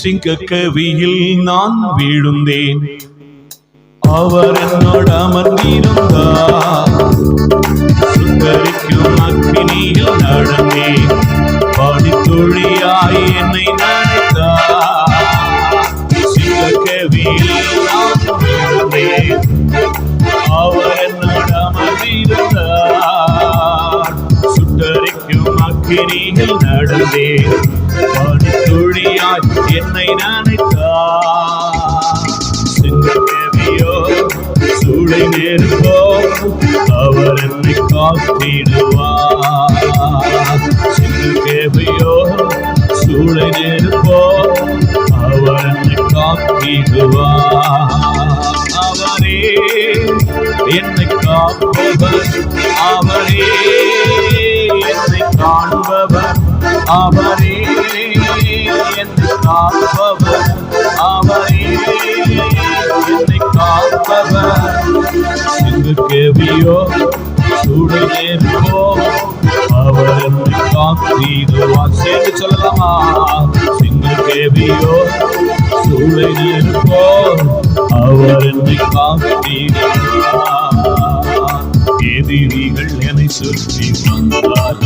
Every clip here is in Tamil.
சிங்க கவியில் நான் வீழுந்தேன். அவர் என்னோட அமர்ந்திருந்தார் சுந்தரிக்கும் அக்கினியில் நடந்தேன். பாடித்துழியாய் என்னை நினைத்தார். சிங்கக்கவியில் நான் சுட்டரிக்கும் அக்கினியில் நடந்தேன் பாடித்துழியாய் என்னை நினைத்தார். சிங்கக்கேவியோ சூளை நெருப்போ அவர் என்னை காத்திடுவார் சிங்கக்கேவியோ சூளை நெருப்போ அவர் என்னை காத்திடுவார் அவரே என்னை காப்பவர் அவரே. காப்பவர் அவரே என்னை காப்பவர் சிந்து கேவியோ சூடு நேர்ப்போ அவர் என்னை காத்திடுவார் சேர்ந்து சொல்லலாமா சிந்து கேவியோ சூளை நேர்ப்போ அவர் என்னை காத்திடுவார் எதிரிகள் என்னை சுற்றி வந்தார்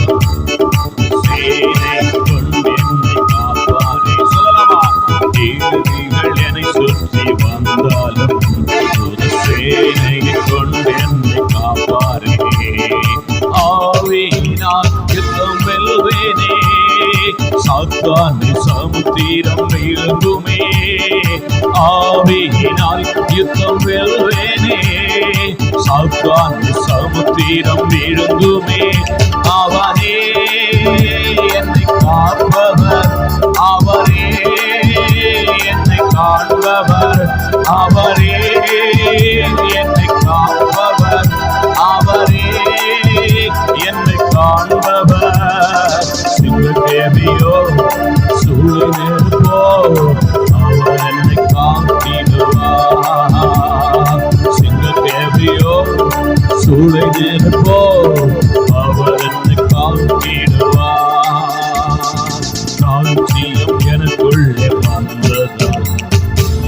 சாத்தானை சமுத்திரம் விழுங்குமே ஆவியினால் யுத்தம் வெல்வேனே. சாத்தானை சமுத்திரம் விழுங்குமே சூழி அவர் என்னை காத்திடுவார் காஞ்சியம் எனக்குள்ளே வந்ததால்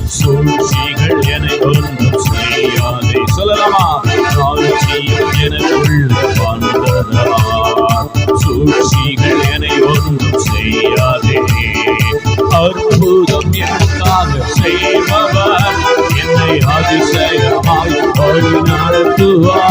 சூழ்ச்சிகள் என்னை ஒன்றும் செய்யாதே. சொல்லலாமா? காட்சியும் எனக்குள்ளே வந்ததா? சூழ்ச்சிகள் என்னை ஒன்றும் செய்யாதே. அற்புதம் எனக்காக செய்பவர் என்னை அதிசயமாய் வழி நடத்துவார்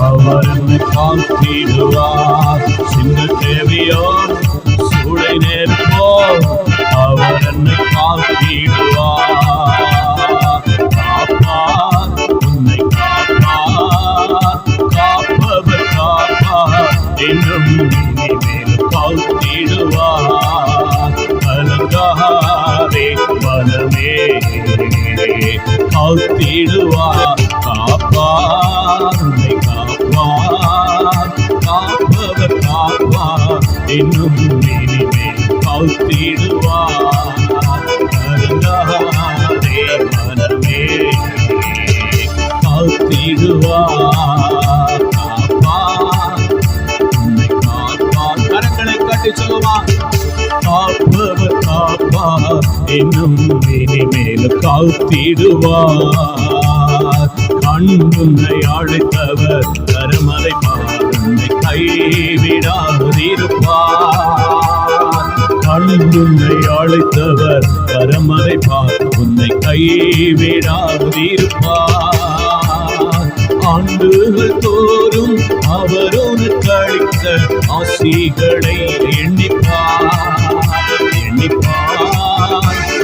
அவர் காத்திடுவார் காத்திடுவார் தேவியோ சூளை நெருப்போ அவர் காத்திடுவார் காப்பார் உன்னை காப்பார். காப்பவர் காப்பார். என்றும் இனிமேல் காத்திடுவார் மனமே காத்திடுவார் காப்பார் உன்னை காப்பார் காப்பவர் காப்பார் இன்னும் இனிமேல் கவுத்திடுவார். கலங்காதே மனமே கவுத்திடுவார். காப்பார் உன்னை காப்பார். கரங்களை கட்டி சொல்லுமா? காப்பவர் காப்பார் இன்னும் இனிமேல் காத்திடுவார் கண்ணுன்னை அழைத்தவர் கருமலை பாருன்னை கைவிடாதிருப்பார் கண்ணுன்னை அழைத்தவர் கரமலை பார் உன்னை கைவிடாதிருப்பார் ஆண்டுகள் தோறும் அவர் உனக்கு அளித்த ஆசிகளை எண்ணிப்பார். எண்ணிப்பார்.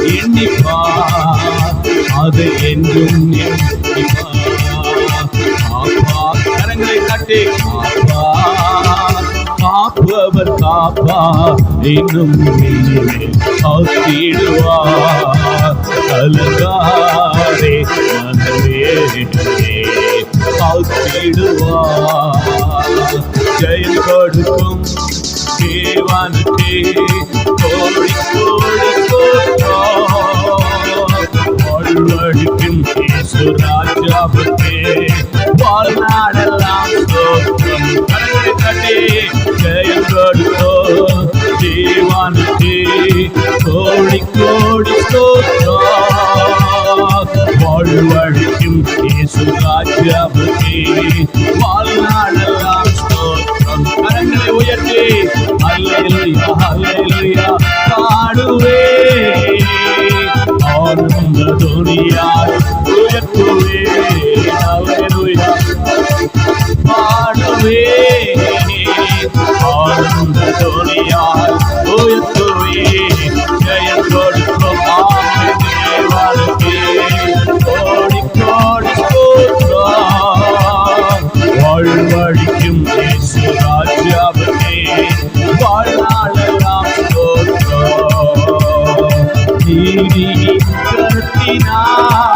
எண்ணிப்பார். அது என்றும் எண்ணிப்பார் அவர் காப்பார் இன்னும் இனிமேல் கலங்காதே மனமே காத்திடுவார். ஜெயம் கொடுக்கும் தேவனுக்கே கோடி கோடி வாழ்வழிக்கும் ராஜாவுக்கே தேவனுக்கே கோடி கோடி ஸ்தோத்திரம் வாழ்வழிக்கும் இயேசு ராஜாவுக்கே வாழ்நாளெல்லாம் ஸ்தோத்திரம். கரங்களை உயர்த்தி அல்லேலூயா அல்லேலூயா பாடுவே ஆனந்த துணியாய் உயர்த்துவே. அல்லேலூயா பாடுவே ஆனந்த துணியாய் না।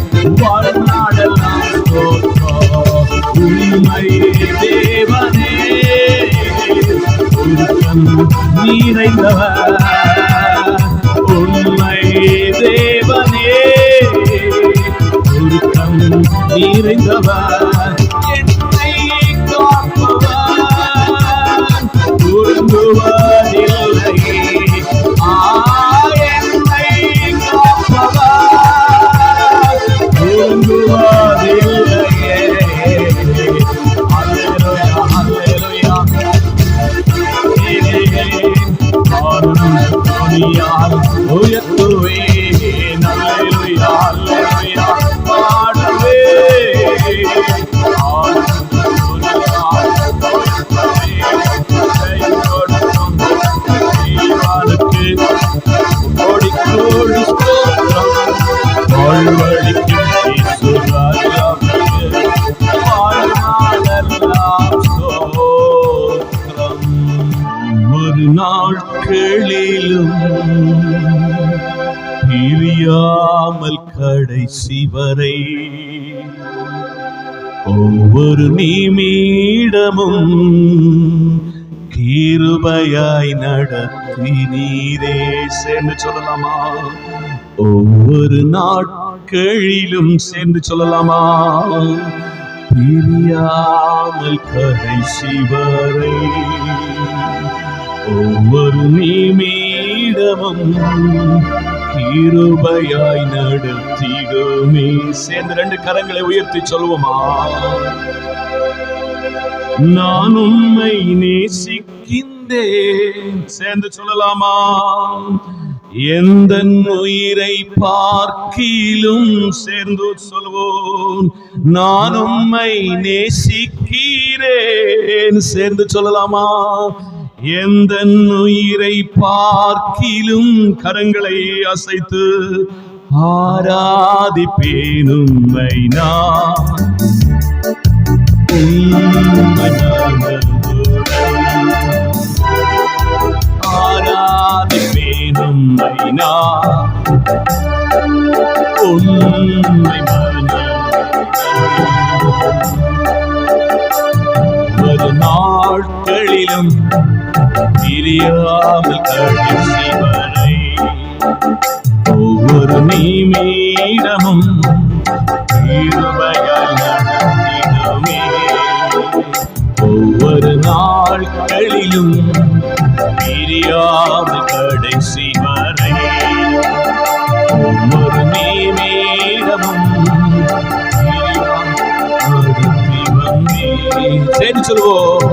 நிறைந்தவர் வாழ்வழிக்கும் ஒரு நாட்களிலும் பிரியாமல் கடைசி வரை ஒவ்வொரு நிமிடமும் கிருபையாய் நடத்தினீரே சென்று சொல்லலாமா ஒவ்வொரு நாட்களிலும் சேர்ந்து சொல்லலாமா? பிரியாமல் கடைசி வரை ஒவ்வொரு நிமிடமும் கிருபையாய் நடத்திடுமே. சேர்ந்து ரெண்டு கரங்களை உயர்த்தி சொல்லுவோமா? நான் உண்மை நேசிக்கின்றேன். சேர்ந்து சொல்லலாமா? எந்த உயிரை பார்க்கிலும் சேர்ந்து சொல்வோம். நான் உம்மை நேசிக்கிறேன். சேர்ந்து சொல்லலாமா? எந்த உயிரை பார்க்கிலும் கரங்களை அசைத்து ஆராதிப்பேன் உம்மை நான். வேதம் மைனா உண்மை ஒரு நாட்களிலும் தெரியாமல் கடைசி வரை ஒவ்வொரு நீமீடமும் ஒவ்வொரு நாட்களிலும் பிரியாமல் சொல்லுவோம். நான்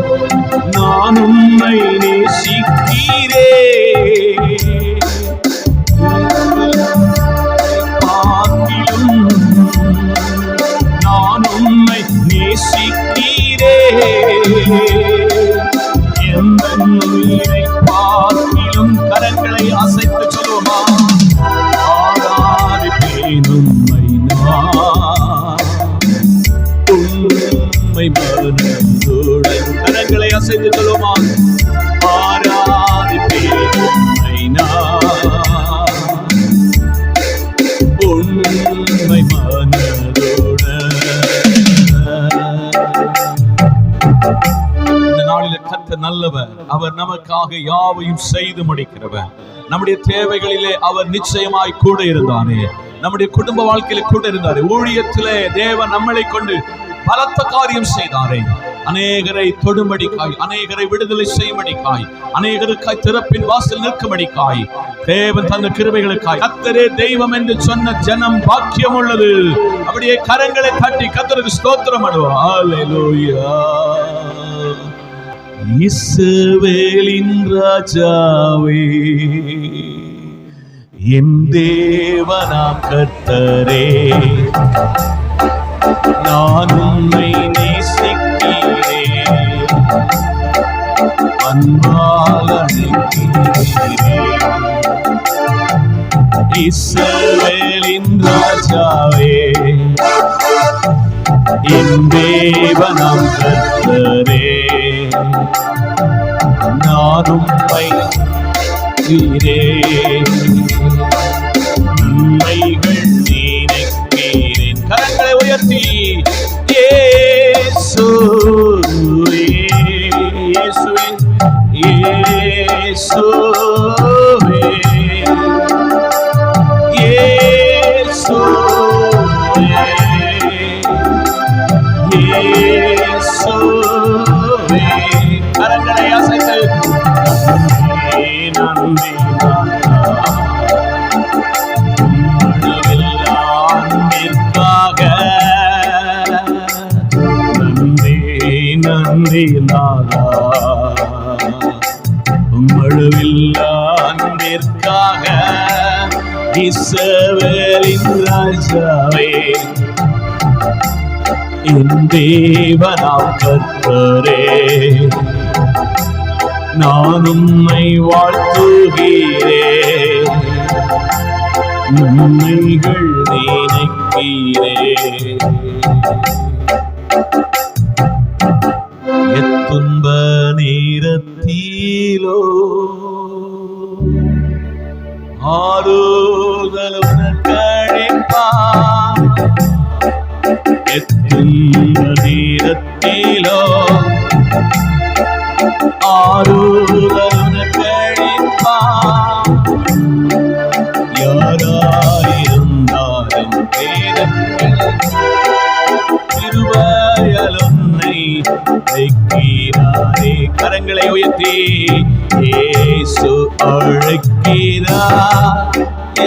நல்லவர் அவர் நமக்காக யாவையும் செய்து முடிக்கிறவர் நம்முடைய தேவைகளிலே அவர் நிச்சயமாய் கூட இருந்தாரே நம்முடைய குடும்ப வாழ்க்கையில கூட இருந்தாரே ஊழியத்திலே தேவன் நம்மளை கொண்டு பலத்த காரியம் செய்தாரே. அநேகரை தொடுமடிக்காய் அநேகரை விடுதலை செய்யும்படிக்காய் அநேகருக்காய் திறப்பின் வாசல் நிற்கும்படிக்காய் தேவன் தந்த கிருபைகளுக்காய். கத்தரே தெய்வம் என்று சொன்ன ஜனம் பாக்கியம் உள்ளது. அப்படியே கரங்களை தட்டி கத்தருக்கு ஸ்தோத்திரம் அடுவோம் ஹalleluya ராஜாவே என் தேவனாம் கர்த்தரே நான் உம்மை நேசிக்கிறேன். அன்பால் அழைக்கிறேன். ராஜாவே என் தேவனாம் கர்த்தரே. நான் உம்மை நீரே நன்மைகள் நினைக்கிறேன் கரங்களை உயர்த்தி. இசவேலின் ராஜாவே என் தேவனாம் கர்த்தரே. நான் உம்மை வாழ்த்துகிறேன் உண்மைகள் நினைக்கிறே. எத்துன்ப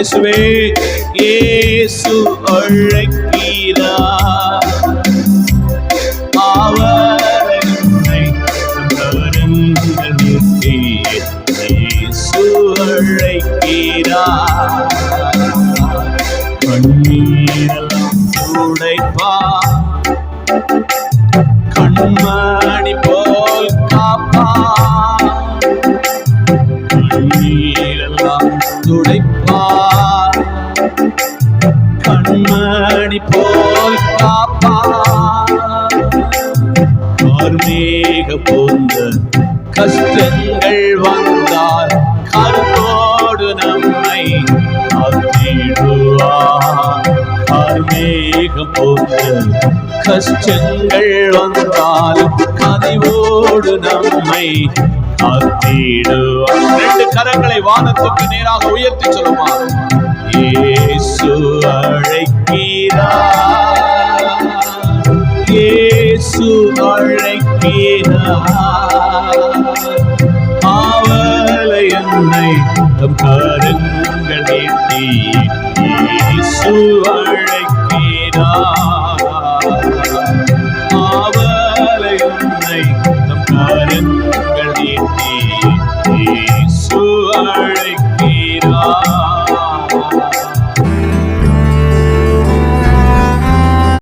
இயேசுவே இயேசு அழைக்கிறா அவர் கரங்கள் இயேசு அழைக்கிறா கார்மேக போன்ற கஷ்டங்கள் வந்தால் கருத்தோடு நம்மை காத்திடுவார் கார்மேகம் போன்ற கஷ்டங்கள் வந்தால் கனிவோடு நம்மை காத்திடுவார் ரெண்டு கரங்களை வானத்துக்கு நேராக உயர்த்தி சொல்லுமா ஏசு அழைக்கிறார். ஏசு அழை ஆவலை என்னை தம் கருங்கள் நீட்டி அழைக்கிறார்